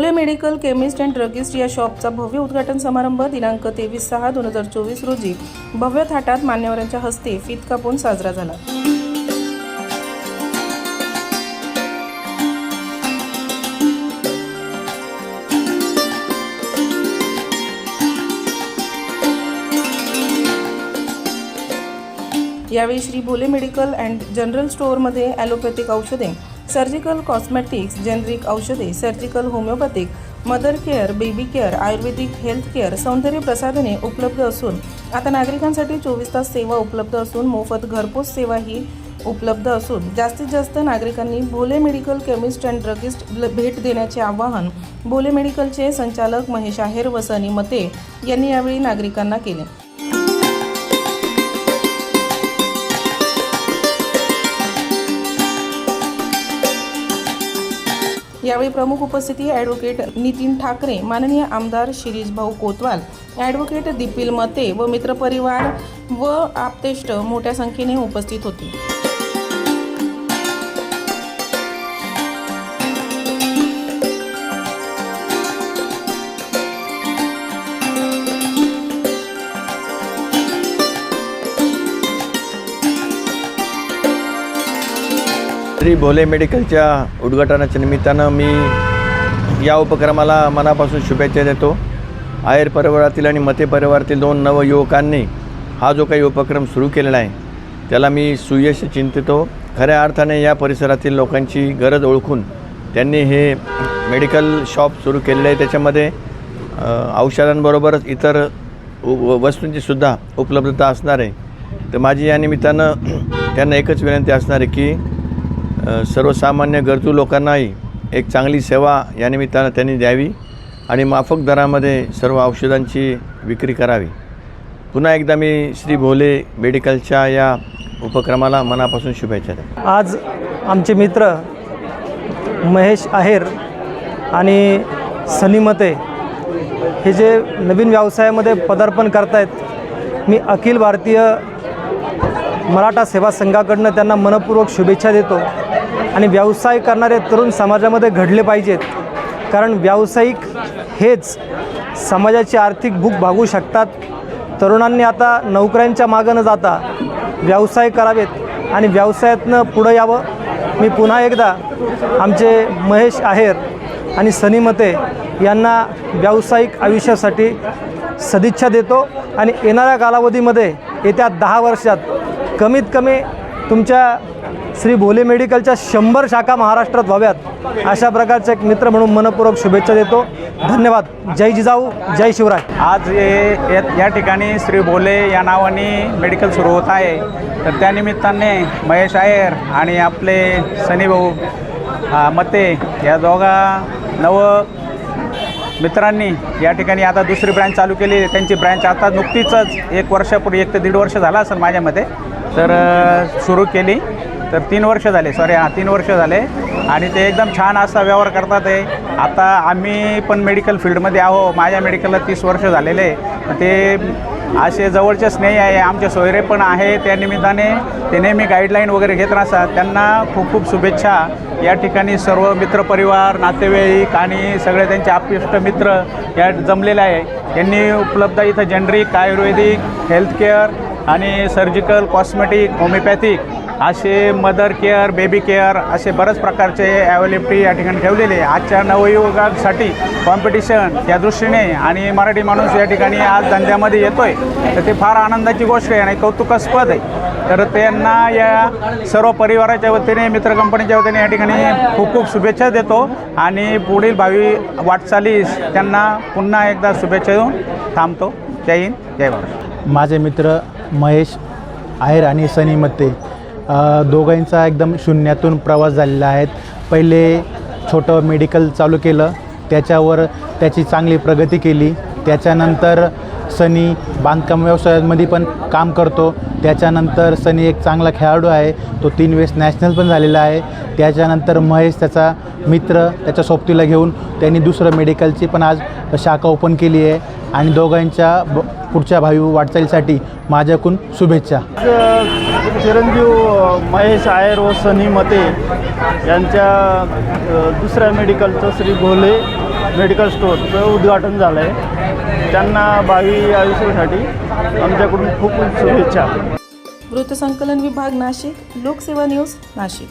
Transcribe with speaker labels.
Speaker 1: Bhole medical chemist and druggist या शॉपचा भव्य उद्घाटन समारंभ दिनांक तेवीस सहा दोन हजार चोवीस रोजी भव्य थाटात मान्यवरांच्या हस्ते फीत कापून साजरा झाला. यावेळी Shri Bhole medical and general स्टोअरमध्ये ॲलोपॅथिक औषधे सर्जिकल कॉस्मेटिक्स जेनरिक औषधे surgical homeopathic mother care baby care ayurvedic health care सौंदर्य प्रसाधने उपलब्ध असून आता नागरिकांसाठी चोवीस तास सेवा उपलब्ध असून मोफत घरपोच सेवा ही उपलब्ध असून जास्तीत जास्त नागरिकांनी Bhole medical chemist and druggist भेट देण्याचे आवाहन भोले मेडिकलचे संचालक महेश आहेर वसनी मते यांनी यावेळी नागरिकांना केले. यावेळी प्रमुख उपस्थिती ॲडव्होकेट नितीन ठाकरे माननीय आमदार शिरीष भाऊ कोतवाल ॲडव्होकेट दिपील मते व मित्रपरिवार व आप्तेष्ट मोठ्या संख्येने उपस्थित होते.
Speaker 2: श्री भोले मेडिकलच्या उद्घाटनाच्या निमित्तानं मी या उपक्रमाला मनापासून शुभेच्छा देतो. आयर परिवारातील आणि मते परिवारातील दोन नवयुवकांनी हा जो काही उपक्रम सुरू केलेला आहे त्याला मी सुयश चिंतितो. खऱ्या अर्थाने या परिसरातील लोकांची गरज ओळखून त्यांनी हे मेडिकल शॉप सुरू केलेलं आहे. त्याच्यामध्ये औषधांबरोबरच इतर व- उपलब्धता असणार आहे. तर माझी या निमित्तानं त्यांना एकच विनंती असणार आहे की सर्वसामान्य गरजू लोकांनाही एक चांगली सेवा या निमित्तानं त्यांनी द्यावी आणि माफक दरामध्ये सर्व औषधांची विक्री करावी. पुन्हा एकदा मी श्री भोले मेडिकलच्या या उपक्रमाला मनापासून शुभेच्छा देतो.
Speaker 3: आज आमचे मित्र महेश आहेर आणि सनी मते हे जे नवीन व्यवसायामध्ये पदार्पण करतायत मी अखिल भारतीय मराठा सेवा संघाकडनं त्यांना मनपूर्वक शुभेच्छा देतो. आणि व्यवसाय करणारे तरुण समाजामध्ये घडले पाहिजेत. कारण व्यावसायिक हेच समाजाची आर्थिक भूक भागू शकतात. तरुणांनी आता नोकऱ्यांच्या मागं न जाता व्यवसाय करावेत आणि व्यवसायातनं पुढं यावं. मी पुन्हा एकदा आमचे महेश आहेर आणि सनी मते यांना व्यावसायिक आयुष्यासाठी सदिच्छा देतो. आणि येणाऱ्या कालावधीमध्ये येत्या दहा वर्षात कमीत कमी तुमच्या श्री भोले मेडिकलच्या शंभर शाखा महाराष्ट्रात व्हाव्यात अशा प्रकारचे एक मित्र म्हणून मनपूर्वक शुभेच्छा देतो. धन्यवाद. जय जिजाऊ जय शिवराय.
Speaker 4: आज हे या- या ठिकाणी श्री भोले या नावाने मेडिकल सुरू होत आहे. तर त्यानिमित्ताने महेश आयर आणि आपले सनी भाऊ मते या दोघा नव मित्रांनी या ठिकाणी आता दुसरी ब्रँच चालू केली. त्यांची ब्रँच आता नुकतीच एक वर्षापूर्वी एक ते दीड वर्ष झाला असेल मते. तर सुरू केली. तर तीन वर्ष झाले सॉरी हां तीन वर्ष झाले. आणि ते एकदम छान असा व्यवहार करतात आहे आता आम्ही पण मेडिकल फील्डमध्ये आहो. माझ्या मेडिकलला तीस वर्ष झालेले. ते असे जवळचे स्नेही आहे आमचे सोयरे पण आहे त्या निमित्ताने. ते नेहमी गाईडलाईन वगैरे घेत राहतात. त्यांना खूप खूप शुभेच्छा. या ठिकाणी सर्व मित्रपरिवार नातेवाईक आणि सगळे त्यांचे आप्यष्ट मित्र या जमलेले आहे. त्यांनी उपलब्ध इथं जनरिक आयुर्वेदिक हेल्थकेअर आणि सर्जिकल कॉस्मेटिक होमिओपॅथिक असे मदर केअर बेबी केअर असे बऱ्याच प्रकारचे अवेलेबिलिटी या ठिकाणी ठेवलेले आजच्या नवयुवकांसाठी कॉम्पिटिशन या दृष्टीने आणि मराठी माणूस या ठिकाणी आज धंद्यामध्ये येतो आहे तर ते फार आनंदाची गोष्ट आहे आणि कौतुकास्पद आहे. तर त्यांना या सर्व परिवाराच्या वतीने मित्र कंपनीच्या वतीने या ठिकाणी खूप खूप शुभेच्छा देतो आणि पुढील भावी वाटचालीस त्यांना पुन्हा एकदा शुभेच्छा देऊन थांबतो. जय हिंद जय भारत.
Speaker 5: माझे मित्र महेश आहेर आणि सनी मते. दोघांचा एकदम शून्यातून प्रवास झालेला आहे. पहिले छोटं मेडिकल चालू केलं. त्याच्यावर त्याची चांगली प्रगती केली. त्याच्यानंतर सनी बांधकाम व्यवसायामध्ये पण काम करतो. त्याच्यानंतर सनी एक चांगला खेळाडू आहे. तो तीन वेळेस नॅशनल पण झालेला आहे. त्याच्यानंतर महेश त्याचा मित्र त्याच्या सोबतीला घेऊन त्यांनी दुसरं मेडिकलची पण आज शाखा ओपन केली आहे. आणि दोघांच्या ब पुढच्या भावी वाटचालीसाठी माझ्याकडून शुभेच्छा.
Speaker 6: चिरंजीव महेश आयर व सनी मते यांच्या दुसऱ्या मेडिकलचं श्री भोले मेडिकल स्टोअरचं उद्घाटन झालं आहे त्यांना भावी आयुष्यासाठी आमच्याकडून खूप शुभेच्छा.
Speaker 1: वृत्तसंकलन विभाग नाशिक लोकसेवा न्यूज नाशिक.